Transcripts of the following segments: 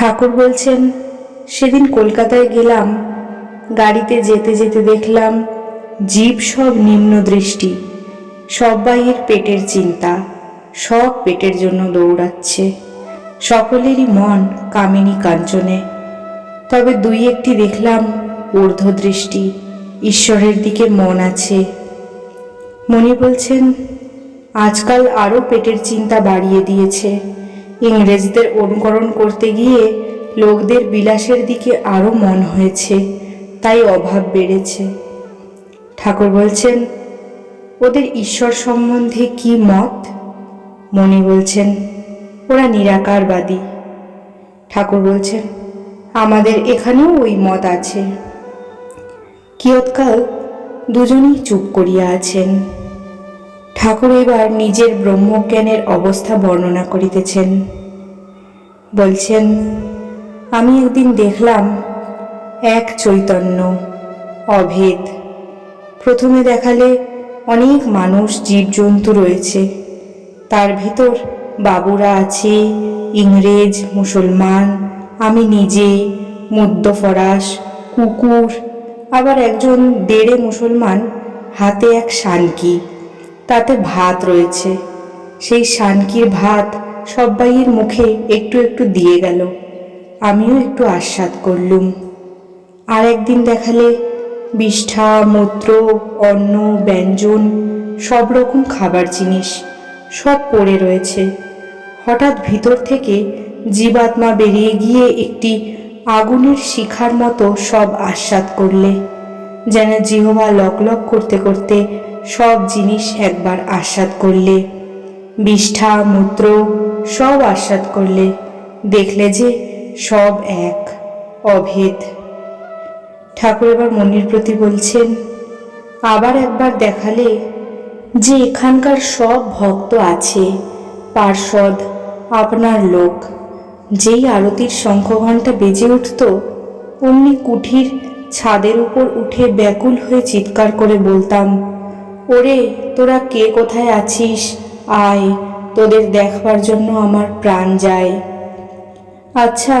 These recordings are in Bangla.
ঠাকুর বলছেন, সেদিন কলকাতায় গেলাম, গাড়িতে যেতে যেতে দেখলাম জীব সব নিম্ন দৃষ্টি সবাইয়ের পেটের চিন্তা, সব পেটের জন্য দৌড়াচ্ছে। সকলেরই মন কামিনী কাঞ্চনে। তবে দুই একটি দেখলাম ঊর্ধ্ব দৃষ্টি, ঈশ্বরের দিকে মন আছে। মনি বলছেন, আজকাল আরও পেটের চিন্তা বাড়িয়ে দিয়েছে। ইংরেজদের অনুকরণ করতে গিয়ে লোকদের বিলাসের দিকে আরও মন হয়েছে, তাই অভাব বেড়েছে। ঠাকুর বলছেন, ওদের ঈশ্বর সম্বন্ধে কি মত? মনি বলছেন, ওরা নিরাকারবাদী। ঠাকুর বলছেন, আমাদের এখানেও ওই মত আছে। কিয়ৎকাল দুজনেই চুপ করিয়া আছেন। ঠাকুর এবার নিজের ব্রহ্মজ্ঞানের অবস্থা বর্ণনা করিতেছেন। বলছেন, আমি একদিন দেখলাম এক চৈতন্য অভেদ। প্রথমে দেখালে অনেক মানুষ জীবজন্তু রয়েছে। তার ভিতর বাবুরা আছে, ইংরেজ, মুসলমান, আমি নিজে মধ্যফরাস কুকুর, আবার একজন দেড়ে মুসলমান, হাতে এক শানকি। তাতে ভাত রয়েছে। সেই শানকির ভাত সব্বাইয়ের মুখে একটু একটু দিয়ে গেল। আমিও একটু আস্বাদ করলুম। আর একদিন দেখালে বিষ্ঠা, মূত্র, অন্ন, ব্যঞ্জন, সব রকম খাবার জিনিস সব পড়ে রয়েছে। হঠাৎ ভিতর থেকে জীবাত্মা বেরিয়ে গিয়ে একটি আগুনের শিখার মতো সব আস্বাদ করলে, যেন জিহবা লক লক করতে করতে সব জিনিস একবার আস্বাদ করলে। বিষ্ঠা, মূত্র সব আস্বাদ করলে, দেখলে যে সব এক, অভেদ। ঠাকুর এবার মনির প্রতি বলছেন, আবার একবার দেখালে যে এখানকার সব ভক্ত আছে পার্ষদ আপনার লোক, যেই আরতির শঙ্খঘণ্টা বেজে উঠত, অমনি কুঠির ছাদের উপর উঠে ব্যাকুল হয়ে চিৎকার করে বলতাম, ওরে, তোরা কে কোথায় আছিস? আয়। তোদের দেখবার জন্য আমার প্রাণ যায়। আচ্ছা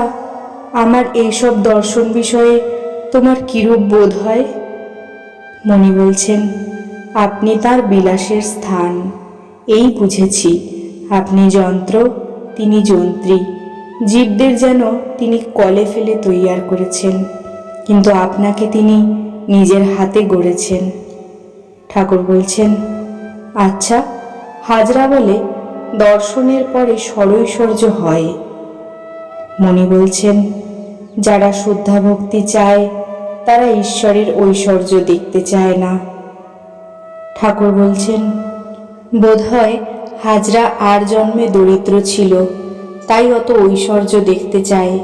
আমার এইসব দর্শন বিষয়ে তোমার কিরূপ বোধ হয়? মণি বলছেন, আপনি তার বিলাসের স্থান। এই বুঝেছি, আপনি যন্ত্র, তিনি যন্ত্রী। জীবদের যেন তিনি কলে ফেলে তৈয়ার করেছেন, কিন্তু আপনাকে তিনি নিজের হাতে গড়েছেন। ঠাকুর বলছেন আচ্ছা হাজরা বলে দর্শনের পরে সরৈশ্বর্য হয়। মণি বলছেন, যারা শুদ্ধা ভক্তি চায়, তারা ঈশ্বরের ঐশ্বর্য দেখতে চায় না। ঠাকুর বলছেন, বোধহয় হাজরা আর জন্মে দরিদ্র ছিল, তাই অত ঐশ্বর্য দেখতে চায়।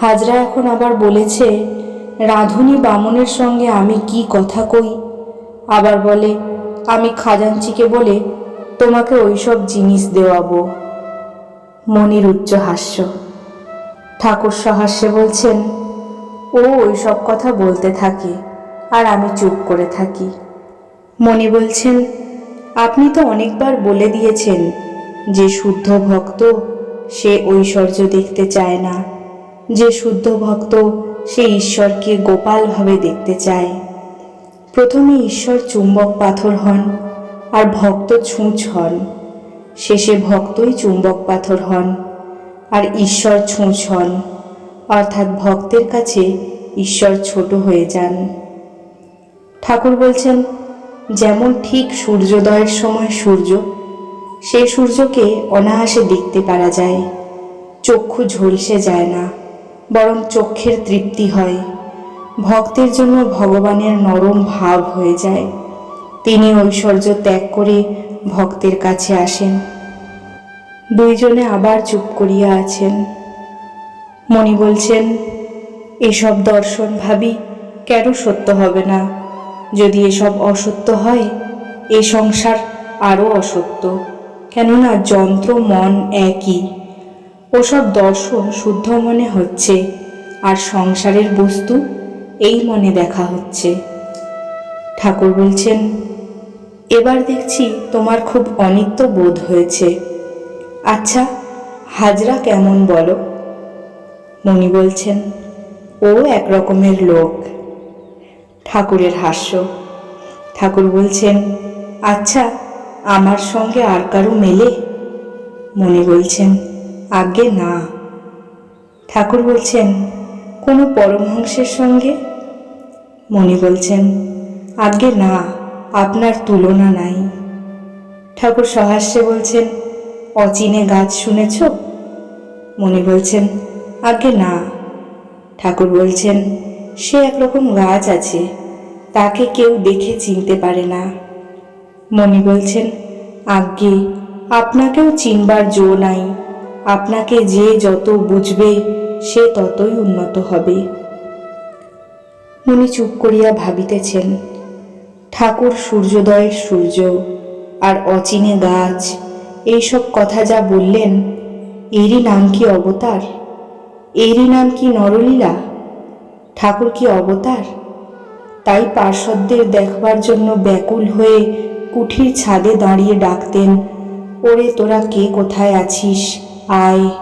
হাজরা এখন আবার বলেছে, রাঁধুনি বামনের সঙ্গে আমি কি কথা কই? আবার বলে, আমি খাজাঞ্চিকে বলে তোমাকে ওইসব জিনিস দেওয়াবো। মনির উচ্চ হাস্য। ঠাকুর সহাস্যে বলছেন, ও ওইসব কথা বলতে থাকে আর আমি চুপ করে থাকি। মণি বলছেন, আপনি তো অনেকবার বলে দিয়েছেন যে শুদ্ধ ভক্ত সে ঐশ্বর্য দেখতে চায় না, যে শুদ্ধ ভক্ত সে ঈশ্বরকে গোপালভাবে দেখতে চায়। প্রথমে ঈশ্বর চুম্বক পাথর হন আর ভক্ত ছুঁচ হন। শেষে ভক্তই চুম্বক পাথর হন আর ঈশ্বর ছুঁচ হন। অর্থাৎ ভক্তের কাছে ঈশ্বর ছোট হয়ে যান। ঠাকুর বলছেন, যেমন ঠিক সূর্যোদয়ের সময় সূর্য সেই সূর্যকে অনায়াসে দেখতে পারা যায়। চক্ষু ঝলসে যায় না, বরং চক্ষের তৃপ্তি হয়। ভক্তের জন্য ভগবানের নরম ভাব হয়ে যায়। তিনি ঐশ্বর্য ত্যাগ করে ভক্তের কাছে আসেন। দুইজনে আবার চুপ করিয়া আছেন। মণি বলছেন, এসব দর্শন ভাবি, কেন সত্য হবে না? যদি এসব অসত্য হয়, এ সংসার আরও অসত্য। কেননা যন্ত্র, মন একই। ওসব দর্শন শুদ্ধ মনে হচ্ছে, আর সংসারের বস্তু এই মনে দেখা হচ্ছে। ঠাকুর বলছেন, এবার দেখছি তোমার খুব অনিত্য বোধ হয়েছে। আচ্ছা হাজরা কেমন বলো? মণি বলছেন, ও এক রকমের লোক। ঠাকুরের হাস্য। ঠাকুর বলছেন আচ্ছা আমার সঙ্গে আর কারও মেলে? মণি বলছেন আজ্ঞে না। ঠাকুর বলছেন, কোনো পরমহংসের সঙ্গে? মণি বলছেন আজ্ঞে না, আপনার তুলনা নাই। ঠাকুর সহাস্যে বলছেন, অচিনে গাছ শুনেছ? মনে বলছেন, আজ্ঞে না। ঠাকুর বলছেন, সে একরকম গাছ আছে, তাকে কেউ দেখে চিনতে পারে না। মণি বলছেন, আজ্ঞে, আপনাকেও চিনবার জো নাই, আপনাকে যে যত বুঝবে, সে ততই উন্নত হবে। মণি চুপ করিয়া ভাবিতেছেন। ঠাকুর সূর্যোদয়ের সূর্য আর অচিনে গাছ, এইসব কথা যা বললেন, এরই নাম কি অবতার? এরই নাম কি নরলীলা? ঠাকুর কি অবতার? তাই পার্শ্বদের দেখবার জন্য ব্যাকুল হয়ে কুঠির ছাদে দাঁড়িয়ে ডাকতেন, ওরে, তোরা কে? কোথায় আছিস? আয়।